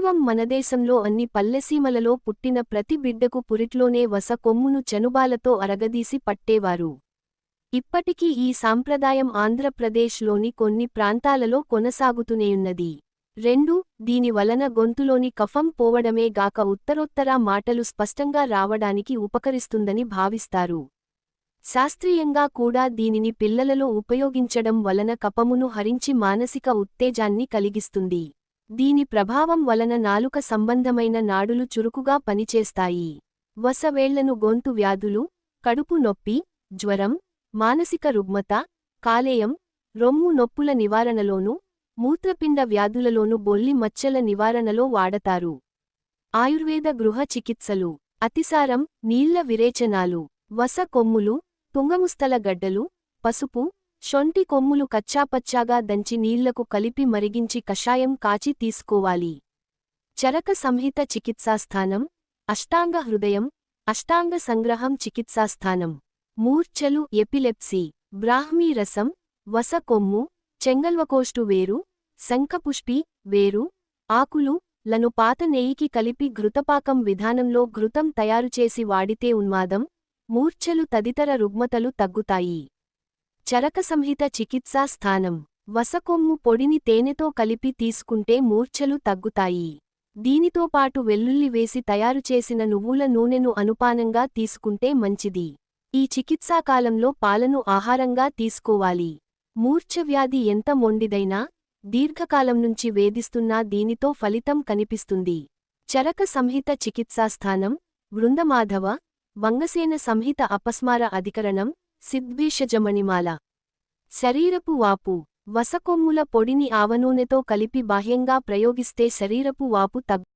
పూర్వం మనదేశంలో అన్ని పల్లెసీమలలో పుట్టిన ప్రతి బిడ్డకు పురిట్లోనే వస కొమ్మును చనుబాలతో అరగదీసి పట్టేవారు. ఇప్పటికీ ఈ సాంప్రదాయం ఆంధ్రప్రదేశ్లోని కొన్ని ప్రాంతాలలో కొనసాగుతూనేయున్నది. రెండు దీని వలన గొంతులోని కఫం పోవడమే గాక ఉత్తరోత్తరా మాటలు స్పష్టంగా రావడానికి ఉపకరిస్తుందని భావిస్తారు. శాస్త్రీయంగా కూడా దీనిని పిల్లలలో ఉపయోగించడం వలన కపమును హరించి మానసిక ఉత్తేజాన్ని కలిగిస్తుంది. దీని ప్రభావం వలన నాలుక సంబంధమైన నాడులు చురుకుగా పనిచేస్తాయి. వసవేళ్ళను గొంతు వ్యాధులు కడుపు నొప్పి జ్వరం మానసిక రుగ్మత కాలేయం రొమ్ము నొప్పుల నివారణలోనూ మూత్రపిండ వ్యాధులలోనూ బొల్లి మచ్చల నివారణలో వాడతారు. ఆయుర్వేద గృహ చికిత్సలు అతిసారం నీళ్ళ విరేచనాలు వస కొమ్ములు తుంగముస్తల గడ్డలు పసుపు షొంటి కొమ్ములు కచ్చాపచ్చాగా దంచి నీళ్ళకు కలిపి మరిగించి కషాయం కాచి తీసుకోవాలి. చరక సంహిత చికిత్సాస్థానం అష్టాంగ హృదయం అష్టాంగ సంగ్రహం చికిత్సాస్థానం మూర్ఛలు ఎపిలెప్సీ బ్రాహ్మీ రసం వస కొమ్ము చెంగల్వకోష్టు వేరు శంఖపుష్పి వేరు ఆకులు లను పాత నెయ్యికి కలిపి ఘృతపాకం విధానంలో ఘృతం తయారుచేసి వాడితే ఉన్మాదం మూర్ఛలు తదితర రుగ్మతలు తగ్గుతాయి. చరక సంహిత చికిత్సా స్థానం. వసకొమ్ము పొడిని తేనెతో కలిపి తీసుకుంటే మూర్ఛలు తగ్గుతాయి. దీనితో పాటు వెల్లుల్లి వేసి తయారుచేసిన నువ్వుల నూనెను అనుపానంగా తీసుకుంటే మంచిది. ఈ చికిత్సాకాలంలో పాలను ఆహారంగా తీసుకోవాలి. మూర్ఛవ్యాధి ఎంత మొండిదైనా దీర్ఘకాలం నుంచి వేధిస్తున్నా దీనితో ఫలితం కనిపిస్తుంది. చరక సంహిత చికిత్సాస్థానం బృందమాధవ వంగసేన సంహిత అపస్మార అధికరణం సిద్వేషజమణిమాల శరీరపు వాపు వసకొమ్ముల పొడిని ఆవనూనెతో కలిపి బాహ్యంగా ప్రయోగిస్తే శరీరపు వాపు తగ్గు